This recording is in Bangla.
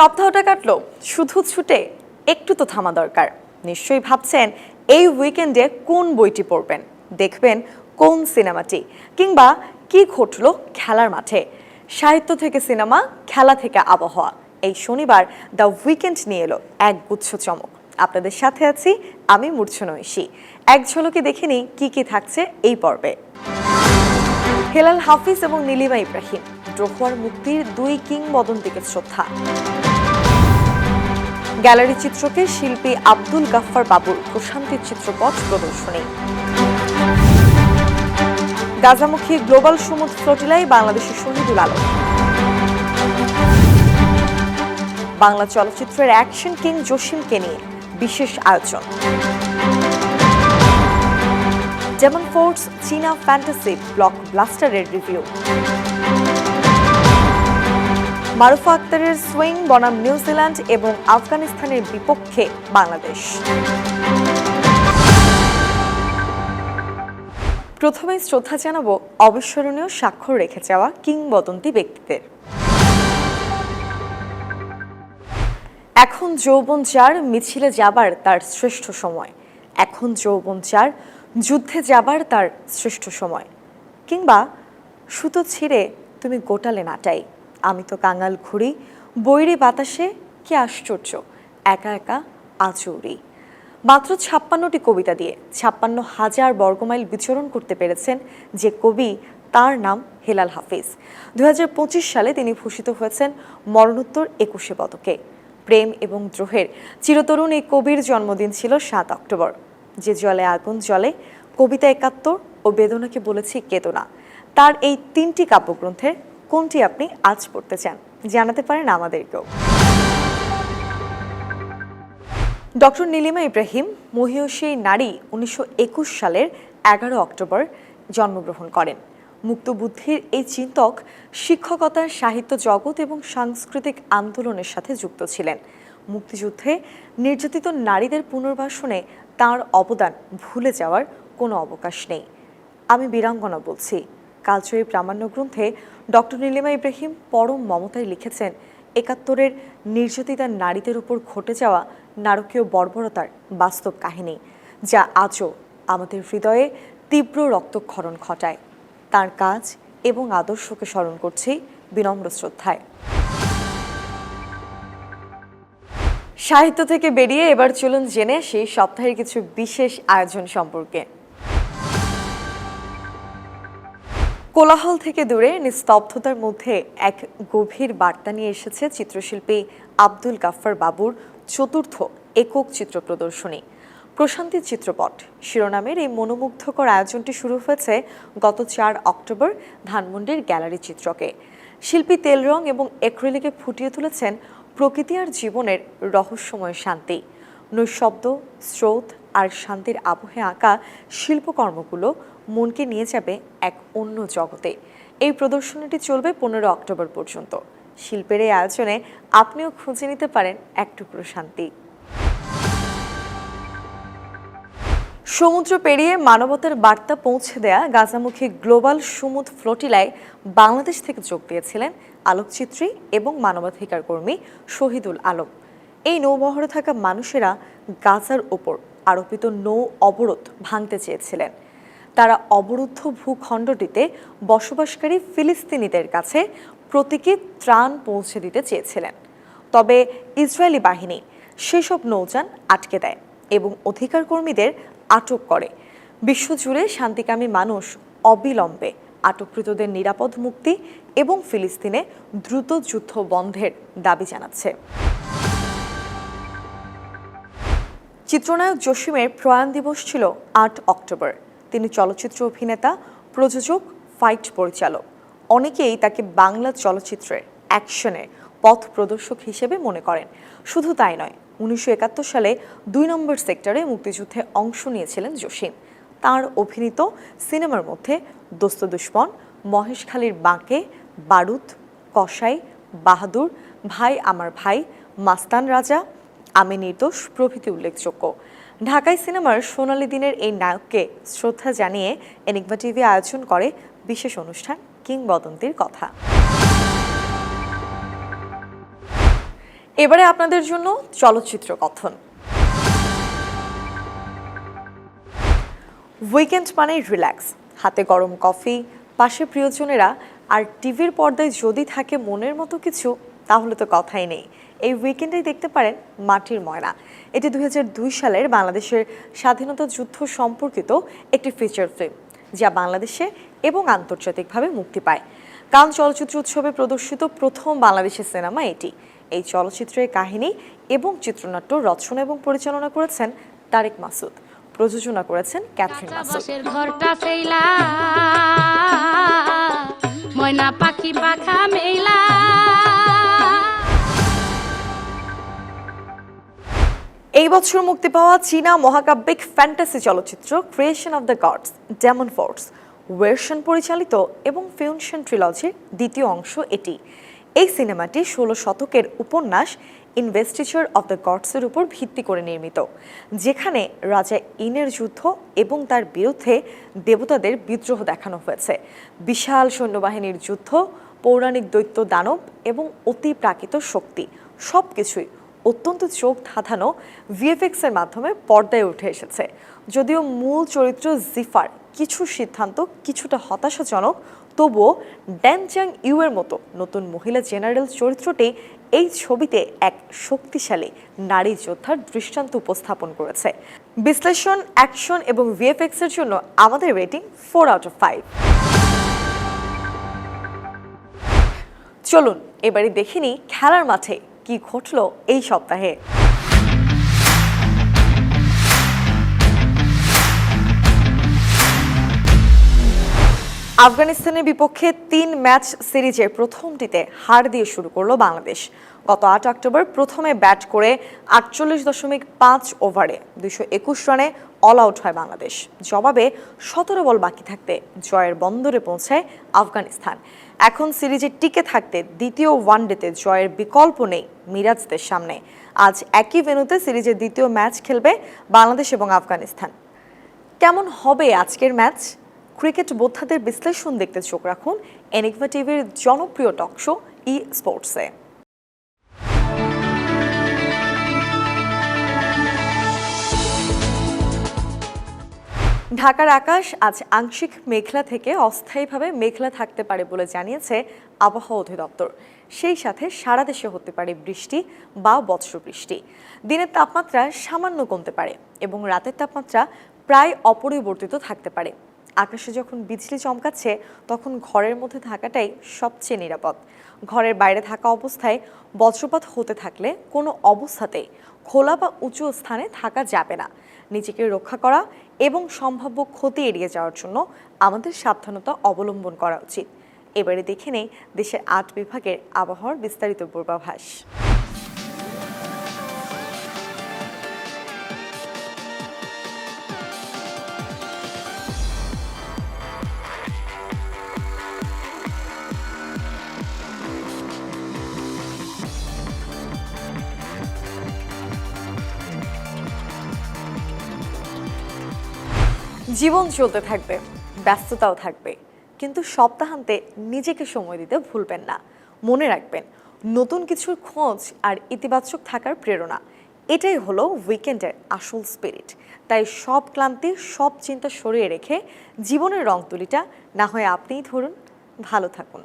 সপ্তাহটা কাটলো। শুধু ছুটে একটু তো থামা দরকার। নিশ্চয়ই ভাবছেন এই উইকেন্ডে কোন বইটি পড়বেন? দেখবেন কোন সিনেমাটি? কিংবা কি ঘটলো খেলার মাঠে? সাহিত্য থেকে সিনেমা, খেলা থেকে আবহাওয়া। এই শনিবার দ্য উইকেন্ড নিয়ে এলো এক গুচ্ছ চমক। আপনাদের সাথে আছি আমি মূর্ছনা ঐশী। এক ঝলকে দেখে নিই কি কি থাকছে এই পর্বে। হেলাল হাফিজ এবং নীলিমা ইব্রাহিম দ্রোহার মুক্তির দুই কিংবদন্তিকে শ্রদ্ধা। গ্যালারি চিত্রকে শিল্পী আব্দুল গাফফার বাবুর প্রশান্তির চিত্রপট প্রদর্শনী। গাজামুখী গ্লোবাল সমুদ্র ফ্লোটিলায় বাংলাদেশের শহীদুল আলম। বাংলা চলচ্চিত্রের অ্যাকশন কিং জসিমকে নিয়ে বিশেষ আয়োজন। যেমন ফোর্স চীনা ফ্যান্টাসি ব্লক ব্লাস্টারের রিভিউ। মারুফা আক্তারের সুইং, বনাম নিউজিল্যান্ড এবং আফগানিস্তানের বিপক্ষে বাংলাদেশ। প্রথমেই শ্রদ্ধা জানাব অবিস্মরণীয় স্বাক্ষর রেখে যাওয়া কিংবদন্তি ব্যক্তিদের। এখন যৌবন যার, মিছিলে যাবার তার শ্রেষ্ঠ সময়। এখন যৌবন যার, যুদ্ধে যাবার তার শ্রেষ্ঠ সময়। কিংবা সুতো ছিঁড়ে তুমি গোটালে নাটাই আমি তো কাঙাল ঘুরি বৈরি বাতাসে কি আশ্চর্য, একা একা আচৌরি মাত্র ছাপ্পান্নটি কবিতা দিয়ে ছাপ্পান্ন হাজার বর্গমাইল বিচরণ করতে পেরেছেন যে কবি, তার নাম হেলাল হাফিজ। দু হাজার পঁচিশ সালে তিনি ভূষিত হয়েছেন মরণোত্তর একুশে পদকে। প্রেম এবং দ্রোহের চিরতরুণ এই কবির জন্মদিন ছিল সাত অক্টোবর। যে জলে আগুন জলে কবিতা একাত্তর ও বেদনাকে বলেছি কেতনা। তার এই তিনটি কাব্যগ্রন্থের কোনটি আপনি আজ পড়তে চান? জানাতে পারেন আমাদেরকেও। ডক্টর নীলিমা ইব্রাহিম, মহিয়সী নারী, উনিশশো একুশ সালের এগারো অক্টোবর জন্মগ্রহণ করেন। মুক্তবুদ্ধির এই চিন্তক শিক্ষকতার সাহিত্য জগৎ এবং সাংস্কৃতিক আন্দোলনের সাথে যুক্ত ছিলেন। মুক্তিযুদ্ধে নির্যাতিত নারীদের পুনর্বাসনে তার অবদান ভুলে যাওয়ার কোনো অবকাশ নেই। আমি বীরাঙ্গনা বলছি। কালজয়ী প্রামাণ্য গ্রন্থে ডক্টর নীলিমা ইব্রাহিম পরম মমতায় লিখেছেন, একাত্তরের নির্যাতিতা নারীদের উপর ঘটে যাওয়া নারকীয় বর্বরতার বাস্তব কাহিনী, যা আজও আমাদের হৃদয়ে তীব্র রক্তক্ষরণ ঘটায়। তার কাজ এবং আদর্শকে স্মরণ করছি বিনম্র শ্রদ্ধায়। সাহিত্য থেকে বেরিয়ে এবার চলুন জেনে আসি সপ্তাহের কিছু বিশেষ আয়োজন সম্পর্কে। কোলাহল থেকে দূরে, নিস্তব্ধতার মধ্যে এক গভীর বার্তা নিয়ে এসেছে চিত্রশিল্পী আব্দুল গাফফার বাবুর চতুর্থ একক চিত্র প্রদর্শনী। প্রশান্তির চিত্রপট। শিরোনামের এই মনোমুগ্ধকর আয়োজনটি শুরু হয়েছে গত চার অক্টোবর ধানমন্ডির গ্যালারি চিত্রকে। শিল্পী তেল রং এবং এক্রিলিকে ফুটিয়ে তুলেছেন প্রকৃতি আর জীবনের রহস্যময় শান্তি। নৈশব্দ, স্রোত আর শান্তির আবহে আঁকা শিল্পকর্মগুলো মনকে নিয়ে যাবে এক অন্য জগতে। এই প্রদর্শনীটি চলবে পনেরো অক্টোবর পর্যন্ত। শিল্পের এই আয়োজনে আপনিও খুঁজে নিতে পারেন এক টুকরো শান্তি। সমুদ্র পেরিয়ে মানবতার বার্তা পৌঁছে দেয়া গাজামুখী গ্লোবাল সমুদ ফ্লোটিলায় বাংলাদেশ থেকে যোগ দিয়েছিলেন আলোকচিত্রী এবং মানবাধিকার কর্মী শহীদুল আলম। এই নৌবহরে থাকা মানুষেরা গাজার ওপর আরোপিত নৌ অবরোধ ভাঙতে চেয়েছিলেন। তারা অবরুদ্ধ ভূখণ্ডটিতে বসবাসকারী ফিলিস্তিনিদের কাছে প্রতীকী ত্রাণ পৌঁছে দিতে চেয়েছিলেন। তবে ইসরায়েলি বাহিনী সেসব নৌযান আটকে দেয় এবং অধিকার কর্মীদের আটক করে। বিশ্বজুড়ে শান্তিকামী মানুষ অবিলম্বে আটককৃতদের নিরাপদ মুক্তি এবং ফিলিস্তিনে দ্রুত যুদ্ধ বন্ধের দাবি জানাচ্ছে। চিত্রনায়ক জসিমের প্রয়াণ দিবস ছিল আট অক্টোবর। তিনি চলচ্চিত্র অভিনেতা, প্রযোজক, ফাইট পরিচালক। অনেকেই তাকে বাংলা চলচ্চিত্রের অ্যাকশনে পথ প্রদর্শক হিসেবে মনে করেন। শুধু তাই নয়, উনিশশো সালে দুই নম্বর সেক্টরে মুক্তিযুদ্ধে অংশ নিয়েছিলেন জসিম। তার অভিনীত সিনেমার মধ্যে দোস্ত দুশ্মন মহেশখালীর বাঁকে, বারুদ, কসাই, বাহাদুর, ভাই আমার ভাই, মাস্তান রাজা, আমি নির্দোষ প্রভৃতি উল্লেখযোগ্য। ঢাকাই সিনেমার সোনালী দিনের এই নায়ককে শ্রদ্ধা জানিয়ে এনিগমা টিভি আয়োজন করে বিশেষ অনুষ্ঠান কিংবদন্তির কথা। এবারে আপনাদের জন্য চলচ্চিত্র কথন। উইকেন্ড মানে রিল্যাক্স। হাতে গরম কফি, পাশে প্রিয়জনেরা, আর টিভির পর্দায় যদি থাকে মনের মতো কিছু, তাহলে তো কথাই নেই। এই উইকেন্ডেই দেখতে পারেন মাটির ময়না এটি দুই সালের বাংলাদেশের স্বাধীনতা যুদ্ধ সম্পর্কিত একটি ফিচার ফিল্ম যা বাংলাদেশে এবং আন্তর্জাতিকভাবে মুক্তি পায়। কান চলচ্চিত্র উৎসবে প্রদর্শিত প্রথম বাংলাদেশের সিনেমা এটি। এই চলচ্চিত্রের কাহিনী এবং চিত্রনাট্য রচনা এবং পরিচালনা করেছেন তারেক মাসুদ। প্রযোজনা করেছেন ক্যাথরিন মাসুদ। ময়না পাখি পাখা মেলা। এই বছর মুক্তি পাওয়া চীনা মহাকাব্যিক ফ্যান্টাসি চলচ্চিত্র creation of the gods demon force Wuershan পরিচালিত এবং ফিউনশন ট্রিলজির দ্বিতীয় অংশ এটি। এই সিনেমাটি ষোলো শতকের উপন্যাস ইনভেস্টিচার অফ দ্য গডসের উপর ভিত্তি করে নির্মিত, যেখানে রাজা ইনের যুদ্ধ এবং তার বিরুদ্ধে দেবতাদের বিদ্রোহ দেখানো হয়েছে। বিশাল সৈন্যবাহিনীর যুদ্ধ, পৌরাণিক দৈত্য দানব এবং অতি প্রাকৃত শক্তি সব কিছুই অত্যন্ত চোখ ধাঁধানো ভিএফএক্স এর মাধ্যমে পর্দায় উঠে এসেছে। যদিও মূল চরিত্র জিফার কিছু সিদ্ধান্ত কিছুটা হতাশাজনক, তবুও ড্যানচাং ইউ এর মতো নতুন মহিলা জেনারেল চরিত্রটি এই ছবিতে এক শক্তিশালী নারী যোদ্ধার দৃষ্টান্ত উপস্থাপন করেছে। বিশ্লেষণ, অ্যাকশন এবং ভিএফএক্স এর জন্য আমাদের rating four out of five. চলুন, এবারে দেখিনি খেলার মাঠে কি ঘটল এই সপ্তাহে? আফগানিস্তানের বিপক্ষে তিন ম্যাচ সিরিজের প্রথমটিতে হার দিয়ে শুরু করল বাংলাদেশ। গত আট অক্টোবর প্রথমে ব্যাট করে আটচল্লিশ দশমিক পাঁচ ওভারে দুশো একুশ রানে অল আউট হয় বাংলাদেশ। জবাবে সতেরো বল বাকি থাকতে জয়ের বন্দরে পৌঁছায় আফগানিস্তান। এখন সিরিজে টিকে থাকতে দ্বিতীয় ওয়ানডেতে জয়ের বিকল্প নেই মিরাজদের সামনে। আজ একই ভেন্যুতে সিরিজের দ্বিতীয় ম্যাচ খেলবে বাংলাদেশ এবং আফগানিস্তান। কেমন হবে আজকের ম্যাচ? ক্রিকেট বোদ্ধাদের বিশ্লেষণ দেখতে চোখ রাখুন এনিকভা টিভির জনপ্রিয় টক শো ই স্পোর্টসে। ঢাকার আকাশ আজ আংশিক মেঘলা থেকে অস্থায়ীভাবে মেঘলা থাকতে পারে বলে জানিয়েছে আবহাওয়া অধিদপ্তর। সেই সাথে সারা দেশে হতে পারে বৃষ্টি বা বজ্রবৃষ্টি। দিনের তাপমাত্রা সামান্য কমতে পারে এবং রাতের তাপমাত্রা প্রায় অপরিবর্তিত থাকতে পারে। আকাশে যখন বিজলি চমকাচ্ছে, তখন ঘরের মধ্যে থাকাটাই সবচেয়ে নিরাপদ। ঘরের বাইরে থাকা অবস্থায় বজ্রপাত হতে থাকলে কোনো অবস্থাতেই খোলা বা উঁচু স্থানে থাকা যাবে না। নিজেকে রক্ষা করা এবং সম্ভাব্য ক্ষতি এড়িয়ে যাওয়ার জন্য আমাদের সাবধানতা অবলম্বন করা উচিত। এবারে দেখে নেই দেশের আট বিভাগের আবহাওয়ার বিস্তারিত পূর্বাভাস। জীবন চলতে থাকবে, ব্যস্ততাও থাকবে। কিন্তু সপ্তাহান্তে নিজেকে সময় দিতে ভুলবেন না। মনে রাখবেন, নতুন কিছুর খোঁজ আর ইতিবাচক থাকার প্রেরণা, এটাই হলো উইকেন্ডের আসল স্পিরিট তাই সব ক্লান্তি, সব চিন্তা সরিয়ে রেখে জীবনের রং তুলিটা না হয় আপনিই ধরুন। ভালো থাকুন।